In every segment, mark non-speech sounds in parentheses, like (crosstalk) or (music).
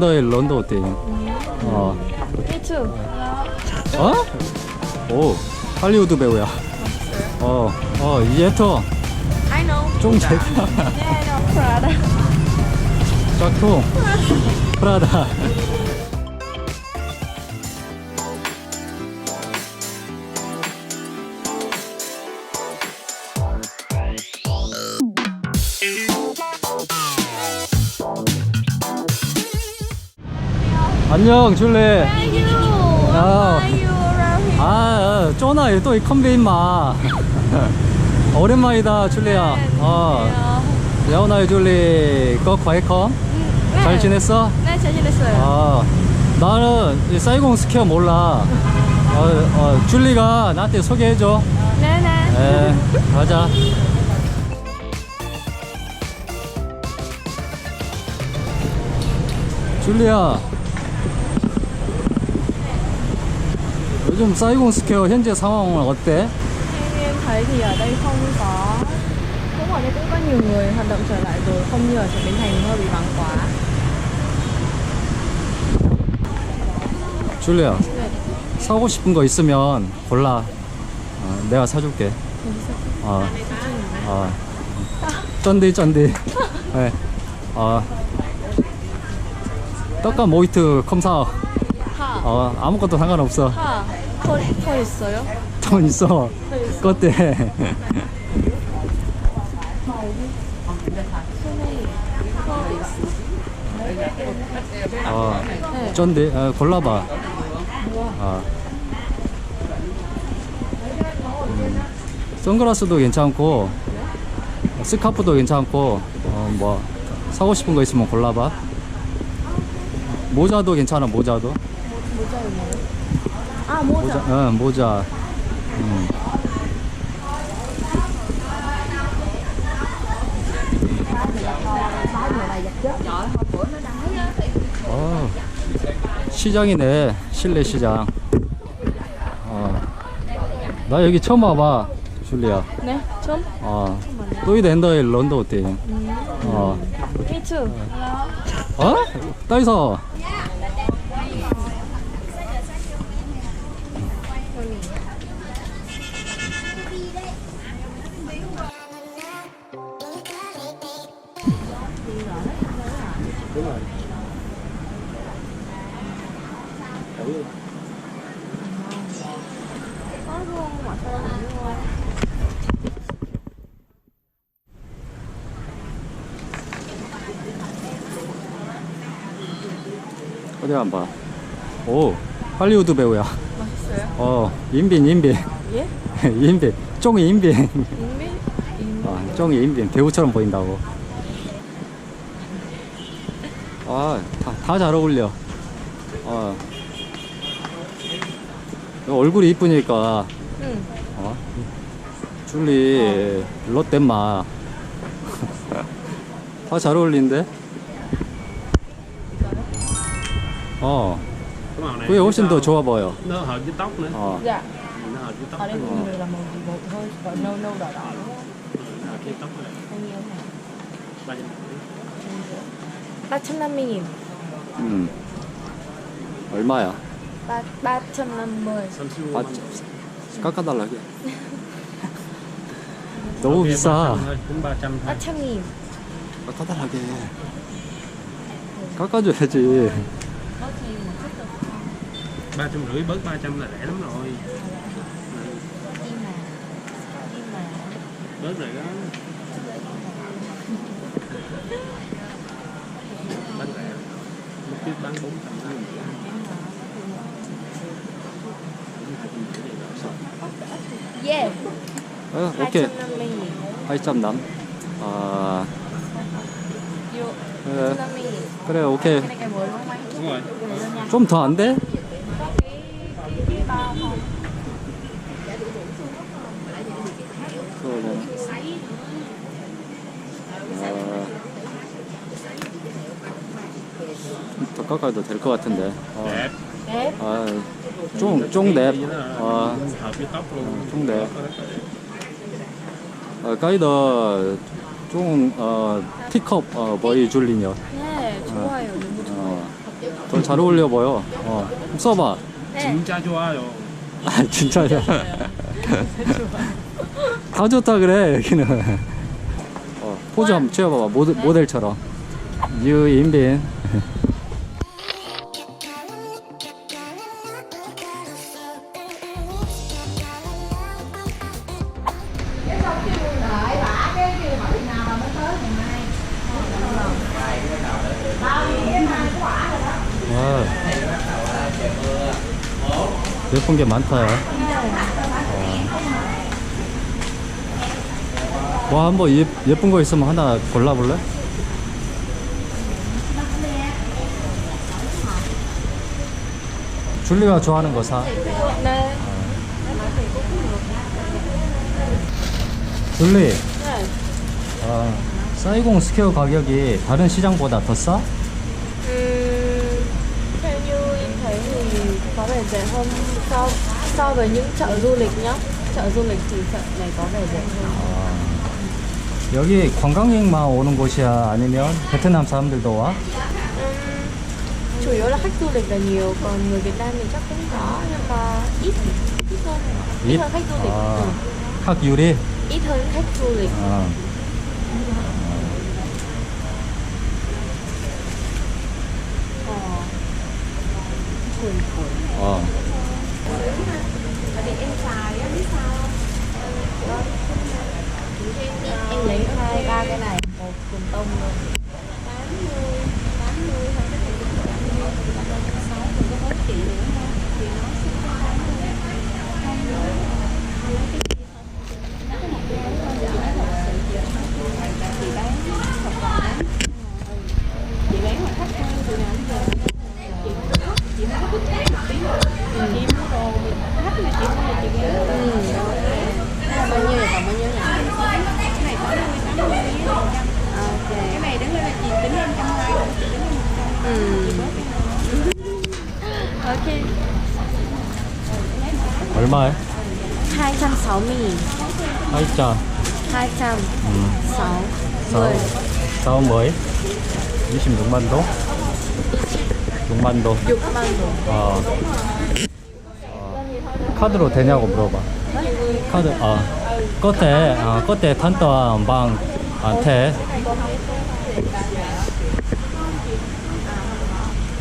đây lần đầu tiên 어. Too. 어? 오 할리우드 배우야 어, 어, 이제터 I know. 쫑제 Yeah, I know. Prada. 짝퉁 프라다 안녕 줄리 around here? 아. 쪼나 또이 컴비 임마. (laughs) 오랜만이다 줄리야. 어. 야오나의 줄리 거 과이컴? 네. 잘 지냈어? 네, 잘 지냈어요. 아 나는 이 사이공 스퀘어 몰라. 어, 어, 줄리가 나한테 소개해줘. 네, 네. 에 가자. 줄리야 요즘 사이공 스퀘어 현재 상황은 어때? Theo em thấy thì ở đây không có cũng ở đây cũng có nhiều người hoạt động trở lại rồi không như ở chợ Bến Thành hơi bị vắng quá 줄리야 네. 사고 싶은 거 있으면 골라 어, 내가 사줄게 어, 어. 쩐디 쩐디 네. 어. 떡과 모히트 컴사 하, 어, 아무것도 상관없어 하, 털, 털 있어요? 돈 있어 그때 어, 네. 쩐디 어, 골라봐 어. 음, 선글라스도 괜찮고 스카프도 괜찮고 어, 뭐 사고 싶은 거 있으면 골라봐 모자도 괜찮아 모자도? 아, 모자. 모자 응 모자 음. 어, 시장이네 실내 시장 어. 나 여기 처음 와봐 줄리야 네, 좀? 어. đến đây lần đầu tiên 어. Me too. 어? 따이서 Luôn? 어디 한번 봐. 오, 할리우드 배우야. 맛있어요? 어, 인빈, 인빈. 예? (laughs) 인빈. 쫑이 인빈. 인미? 인미? 아, 쫑이 인빈. 배우처럼 보인다고. 아, 다잘 어울려. 어. 너 얼굴이 이쁘니까, 응. 어? 줄리, 롯데마. 다 잘 어울린데? 어, màu này 그게 훨씬 더 좋아 보여. 어. Dạ. nó hợp với tóc Ở đây nữa. mọi người là màu gì một hơi và nâu nâu đỏ đỏ đúng không? hợp với tóc này Bao nhiêu này? ba trăm ba trăm năm mươi nghìn 음. 얼마야? Ba ba trăm năm mươi Samsung 아, mà. 깎아달라게. 너무 Ok, 비싸. 300 thôi, cũng ba trăm ba thôi trăm nghìn 깎아달라게. 깎아줘야지. có gì mà thích được ba trăm rưỡi bớt ba trăm là rẻ lắm rồi nhưng mà nhưng mà bớt rồi đó bán rẻ lúc trước bán bốn trăm yeah 어, 오케이. 8.남. 아, 그래, 그래, 오케이. 좀 더 안 돼? 어, 더 깎아도 될 것 같은데. 어, đẹp đẹp 아, 어, hợp với tóc luôn 좀 đẹp. Đẹp. 어, 가이더 쫑, 어, 티컵, 어, 머리 줄리녀. 네 좋아요 너무 더잘 어울려 보여. 어. 좀 써봐. 네. 진짜 좋아요. 아, 진짜야. 다 좋다 그래, 여기는. 어, 포즈 한번 취해봐봐. 모델, 모델처럼. 유인빈. 예쁜 게 많다. 어. 뭐 한번 예, 예쁜 거 있으면 하나 골라볼래? 줄리가 좋아하는 거 사. 네. 줄리, 네. 아, 사이공 스퀘어 가격이 다른 시장보다 더 싸? Ừm, theo như em thấy thì có vẻ rẻ hơn so so với những chợ du lịch nhá. Chợ du lịch thì chợ này có vẻ rẻ hơn. 여기 관광객만 오는 곳이야? 아니면 베트남 사람들도 와? Chủ yếu là khách du lịch là nhiều, còn người Việt Nam thì chắc cũng có nhưng mà ít ít hơn ít, hơn khách du lịch. 아, Ừ, 학 유리? ít hơn khách du lịch. 아. 어. 260 사오, 사오 뭐이? 26만 동? 6만 동. 6만 원 어. 어. 카드로 되냐고 물어봐. 카드, 어. 끝에, 어, 끝에 탄떠한 방, 안테.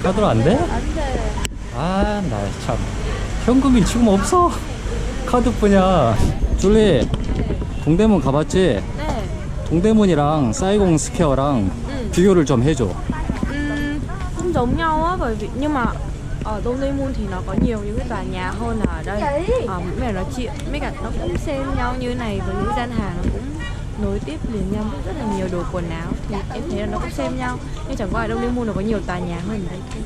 카드로 안 돼? 안 돼 아, 나 참. 현금이 지금 없어. 카드뿐이야. 줄리, 동대문 가봤지? 네 동대문이랑 사이공 스퀘어랑 응. 비교를 좀 해줘. Ừm, cũng giống nhau á bởi vì nhưng mà ở Đông Tây Moon thì nó có nhiều những cái tòa nhà hơn là ở đây à, mấy cái nó chia mấy cả nó cũng xem nhau như này với những gian hàng nó cũng nối tiếp liền nhau với rất là nhiều đồ quần áo thì em thấy là nó cũng xem nhau nhưng chẳng qua ở Đông Tây Moon nó có nhiều tòa nhà hơn ở đây thôi.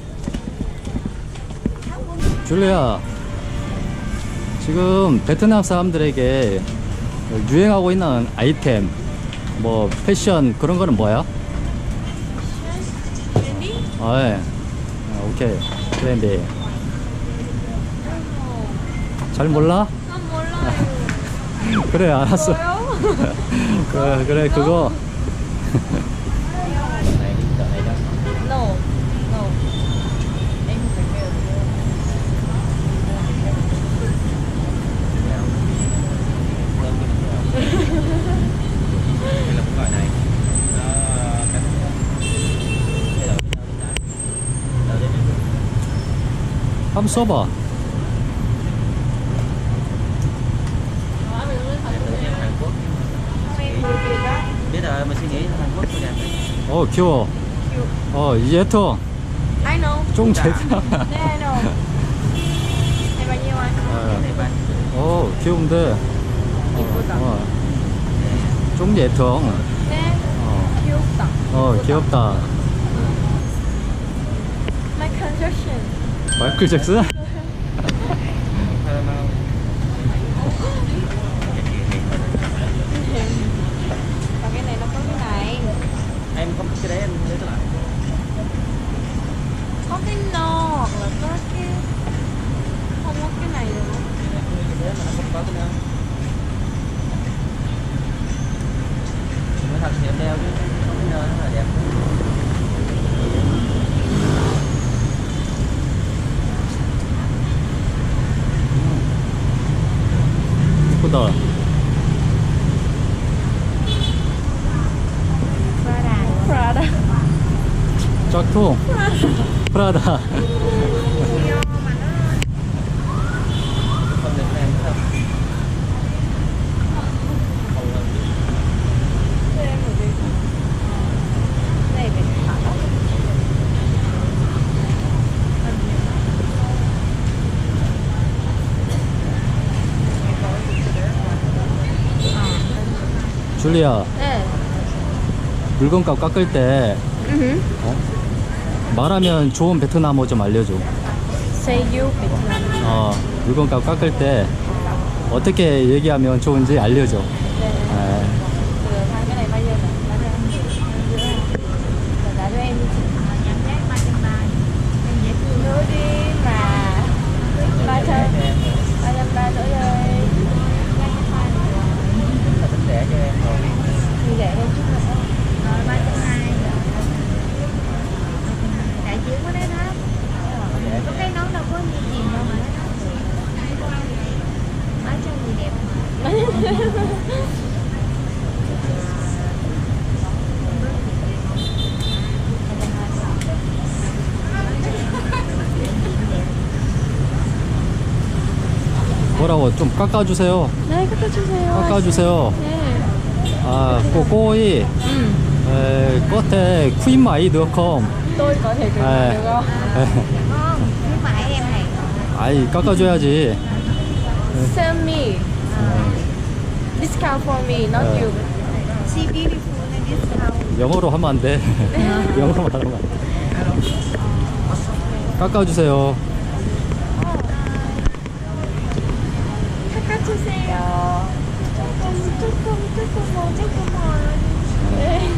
줄리야, 지금 베트남 사람들에게 유행하고 있는 아이템, 뭐 패션 그런 거는 뭐야? 아, 예. 아, 오케이. 트렌디. 잘 몰라? (laughs) 그래, 알았어. (laughs) 그래, 그래, 그거. 한번 써봐. 어, 귀여워. 어, 예뻐. I know. 쫑 제. Đây I know. 어. 어, 귀여운데. 이쁘다. 어, 좀 예뻐. Nè, 어, 귀엽다. 어, 귀엽다. Michael Jackson. 마이클 잭슨? Paramount. Và cái này nó có cái này. Em không thích cái đấy, em lấy cái lại. Có cái no hoặc là có cái không có cái này được không? Cái đấy mà nó không có cái nào. Nói thật thì em đeo chứ không cái nơi nó là đẹp. 짝퉁. 프라다. 줄리아, 네 물건값 깎을 때 어? 말하면 좋은 베트남어 좀 알려줘. Việt Nam 어, 물건값 깎을 때 어떻게 얘기하면 좋은지 알려줘. 네. Được, hai cái này bao nhiêu nè? Bán cho em. Rồi trả cho em đi chị. Nữa đi mà ba trăm ba trăm ba nữa rồi Là tính rẻ cho em rồi. thì rẻ hơn chút nữa rồi ba trăm hai đại chiếu có đấy đó Rẻ. có cái nón đâu có nhiều tiền đâu mà mấy trăm gì đẹp 뭐라고 좀 깎아주세요. 네 깎아주세요 깎아주세요. 네 아, 꼬꼬이. 에, 끝에 퀸마이 넣컴. tôi có thể được 에, được không 에, không nhưng mà em này 아이 깎아줘야지. send me discount for me not 네. you she beautiful and discount 영어로 하면 안 돼. 영어로 말하면 안 돼. 깎아주세요. 주세요 조금 조금 조금 뭐 조금만 네.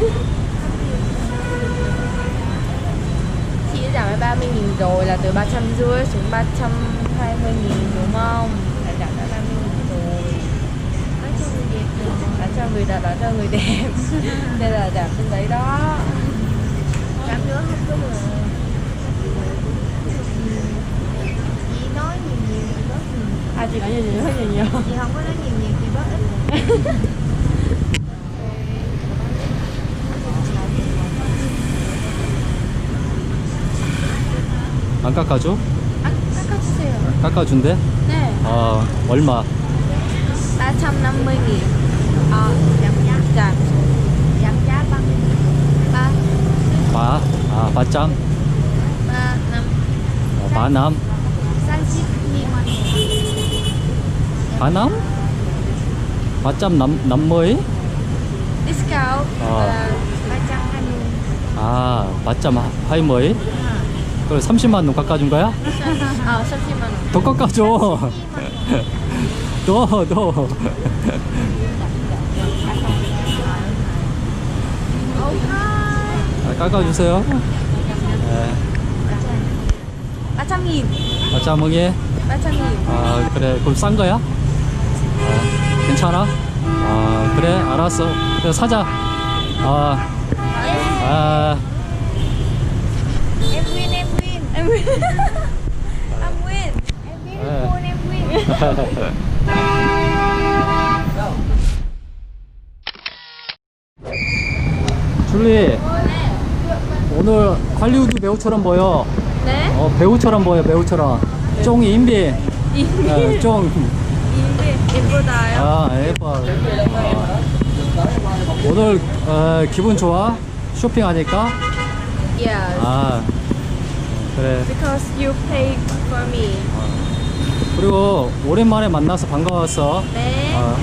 Chị đã giảm với 30 nghìn rồi là từ 350 xuống 320 nghìn đúng không? Đã giảm tới 30 nghìn rồi Nói cho người đẹp Đã cho người đẹp, đã cho người đẹp Đây là giảm trên đấy đó Giảm nữa không có được nhiều À chị nói nhiều nhiều hơi nhiều nhiều chị không có nói nhiều nhiều thì bớt ít 안 깎아줘? 아, 깎아주세요 깎아준대? 네 어, 얼마? 350 nghìn Ờ, giảm giá Giảm giảm giá bằng ba 바, 아, ba năm 어, 바남? xanh ship nhiều discount là ba trăm hai mươi 아, 바짬 하- 하이머이? 그래 30만 원 깎아준 거야? ờ 30만 원 더 깎아줘. 더, 더. 아, 깎아주세요. 네. 300 nghìn 바짬멍이? 300 nghìn 아, 그래. 그럼 싼 거야? 아, 괜찮아? 아, 그래. 알았어. 그래, 사자. 아, 아, em win em win em win 네. 줄리. 오늘 할리우드 배우처럼 보여. 네 어, 배우처럼 보여, 배우처럼. 쫑 인비. 인비 어, 쫑. 인비 예쁘다요 아, 예뻐. 어. 오늘 어, 기분 좋아? 쇼핑하니까? yes 아, 그래. because you pay for me 그리고 오랜만에 만나서 반가웠어. 네 어,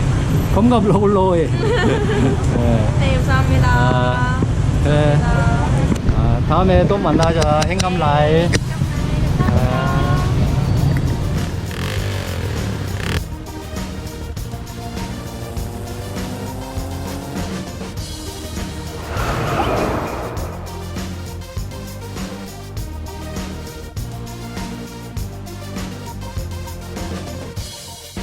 건강 블로글로이. 네. 네 감사합니다 아, 그래. 아, 다음에 또 만나자. 행감 라이.